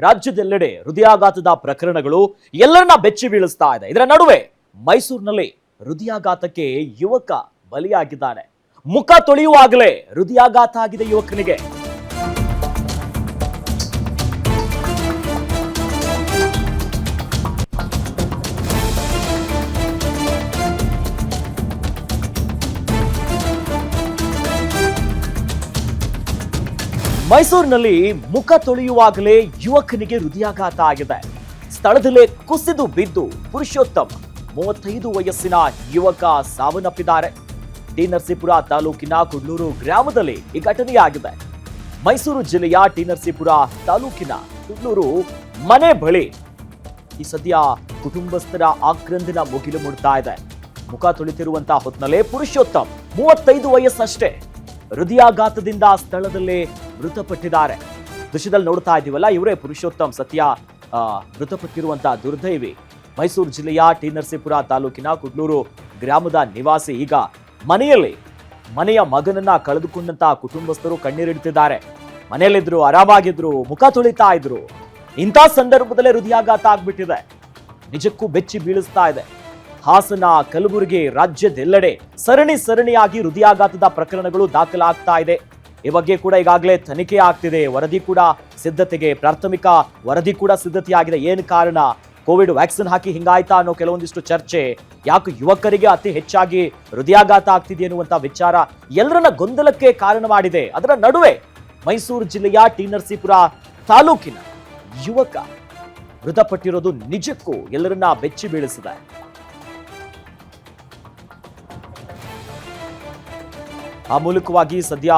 ರಾಜ್ಯದೆಲ್ಲೆಡೆ ಹೃದಯಾಘಾತದ ಪ್ರಕರಣಗಳು ಎಲ್ಲರನ್ನ ಬೆಚ್ಚಿ ಬೀಳಿಸ್ತಾ ಇದೆ. ಇದರ ನಡುವೆ ಮೈಸೂರಿನಲ್ಲಿ ಹೃದಯಾಘಾತಕ್ಕೆ ಯುವಕ ಬಲಿಯಾಗಿದ್ದಾನೆ. ಮುಖ ತೊಳೆಯುವಾಗಲೇ ಹೃದಯಾಘಾತ ಆಗಿದೆ ಯುವಕನಿಗೆ. ಮೈಸೂರಿನಲ್ಲಿ ಮುಖ ತೊಳೆಯುವಾಗಲೇ ಯುವಕನಿಗೆ ಹೃದಯಾಘಾತ ಆಗಿದೆ. ಸ್ಥಳದಲ್ಲೇ ಕುಸಿದು ಬಿದ್ದು ಪುರುಷೋತ್ತಮ್ ಮೂವತ್ತೈದು ವಯಸ್ಸಿನ ಯುವಕ ಸಾವನ್ನಪ್ಪಿದ್ದಾರೆ. ಟಿ ನರಸೀಪುರ ತಾಲೂಕಿನ ಕುಡ್ಲೂರು ಗ್ರಾಮದಲ್ಲಿ ಈ ಘಟನೆಯಾಗಿದೆ. ಮೈಸೂರು ಜಿಲ್ಲೆಯ ಟಿ ನರಸೀಪುರ ತಾಲೂಕಿನ ಕುಡ್ಲೂರು ಮನೆ ಬಳಿ ಈ ಸದ್ಯ ಕುಟುಂಬಸ್ಥರ ಆಕ್ರಂದಿನ ಮುಗಿಲು ಮುಡ್ತಾ ಇದೆ. ಮುಖ ತೊಳಿತಿರುವಂತಹ ಹೊತ್ತಿನಲ್ಲೇ ಪುರುಷೋತ್ತಮ್ ಮೂವತ್ತೈದು ವಯಸ್ಸಷ್ಟೇ. ಹೃದಯಾಘಾತದಿಂದ ಸ್ಥಳದಲ್ಲೇ ಮೃತಪಟ್ಟಿದ್ದಾರೆ. ದೃಶ್ಯದಲ್ಲಿ ನೋಡ್ತಾ ಇದ್ದೀವಲ್ಲ, ಇವರೇ ಪುರುಷೋತ್ತಮ್ ಸತ್ಯ ಮೃತಪಟ್ಟಿರುವಂತಹ ದುರ್ದೈವಿ. ಮೈಸೂರು ಜಿಲ್ಲೆಯ ಟಿ ನರಸೀಪುರ ತಾಲೂಕಿನ ಕುಡ್ಲೂರು ಗ್ರಾಮದ ನಿವಾಸಿ. ಈಗ ಮನೆಯಲ್ಲಿ ಮನೆಯ ಮಗನನ್ನ ಕಳೆದುಕೊಂಡಂತಹ ಕುಟುಂಬಸ್ಥರು ಕಣ್ಣೀರಿಡ್ತಿದ್ದಾರೆ. ಮನೆಯಲ್ಲಿದ್ರು, ಆರಾಮಾಗಿದ್ರು, ಮುಖ ತುಳಿತಾ ಇದ್ರು. ಇಂಥ ಸಂದರ್ಭದಲ್ಲೇ ಹೃದಯಾಘಾತ ಆಗ್ಬಿಟ್ಟಿದೆ. ನಿಜಕ್ಕೂ ಬೆಚ್ಚಿ ಬೀಳಿಸ್ತಾ ಇದೆ. ಹಾಸನ, ಕಲಬುರಗಿ ರಾಜ್ಯದೆಲ್ಲೆಡೆ ಸರಣಿ ಸರಣಿಯಾಗಿ ಹೃದಯಾಘಾತದ ಪ್ರಕರಣಗಳು ದಾಖಲಾಗ್ತಾ ಇದೆ. ಈ ಬಗ್ಗೆ ಕೂಡ ಈಗಾಗಲೇ ತನಿಖೆ ಆಗ್ತಿದೆ. ವರದಿ ಕೂಡ ಸಿದ್ಧತೆಗೆ ಪ್ರಾಥಮಿಕ ವರದಿ ಕೂಡ ಸಿದ್ಧತೆಯಾಗಿದೆ. ಏನು ಕಾರಣ? ಕೋವಿಡ್ ವ್ಯಾಕ್ಸಿನ್ ಹಾಕಿ ಹಿಂಗಾಯ್ತಾ ಅನ್ನೋ ಕೆಲವೊಂದಿಷ್ಟು ಚರ್ಚೆ. ಯಾಕೆ ಯುವಕರಿಗೆ ಅತಿ ಹೆಚ್ಚಾಗಿ ಹೃದಯಾಘಾತ ಆಗ್ತಿದೆ ಅನ್ನುವಂಥ ವಿಚಾರ ಎಲ್ಲರನ್ನ ಗೊಂದಲಕ್ಕೆ ಕಾರಣ ಮಾಡಿದೆ ಅದರ ನಡುವೆ ಮೈಸೂರು ಜಿಲ್ಲೆಯ ಟಿ ನರಸೀಪುರ ತಾಲೂಕಿನ ಯುವಕ ಮೃತಪಟ್ಟಿರೋದು ನಿಜಕ್ಕೂ ಎಲ್ಲರನ್ನ ಬೆಚ್ಚಿ ಬೀಳಿಸಿದೆ ಆ ಮೂಲಕವಾಗಿ ಸದ್ಯ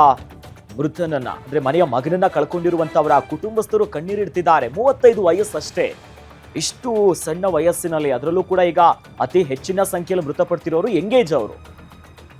ಮೃತನನ್ನ, ಅಂದ್ರೆ ಮನೆಯ ಮಗನನ್ನ ಕಳ್ಕೊಂಡಿರುವಂತವರ ಕುಟುಂಬಸ್ಥರು ಕಣ್ಣೀರಿಡ್ತಿದ್ದಾರೆ. ಮೂವತ್ತೈದು ವಯಸ್ಸಷ್ಟೇ. ಇಷ್ಟು ಸಣ್ಣ ವಯಸ್ಸಿನಲ್ಲಿ ಅದರಲ್ಲೂ ಕೂಡ ಈಗ ಅತಿ ಹೆಚ್ಚಿನ ಸಂಖ್ಯೆಯಲ್ಲಿ ಮೃತಪಡ್ತಿರೋರು ಎಂಗೇಜ್ ಅವರು.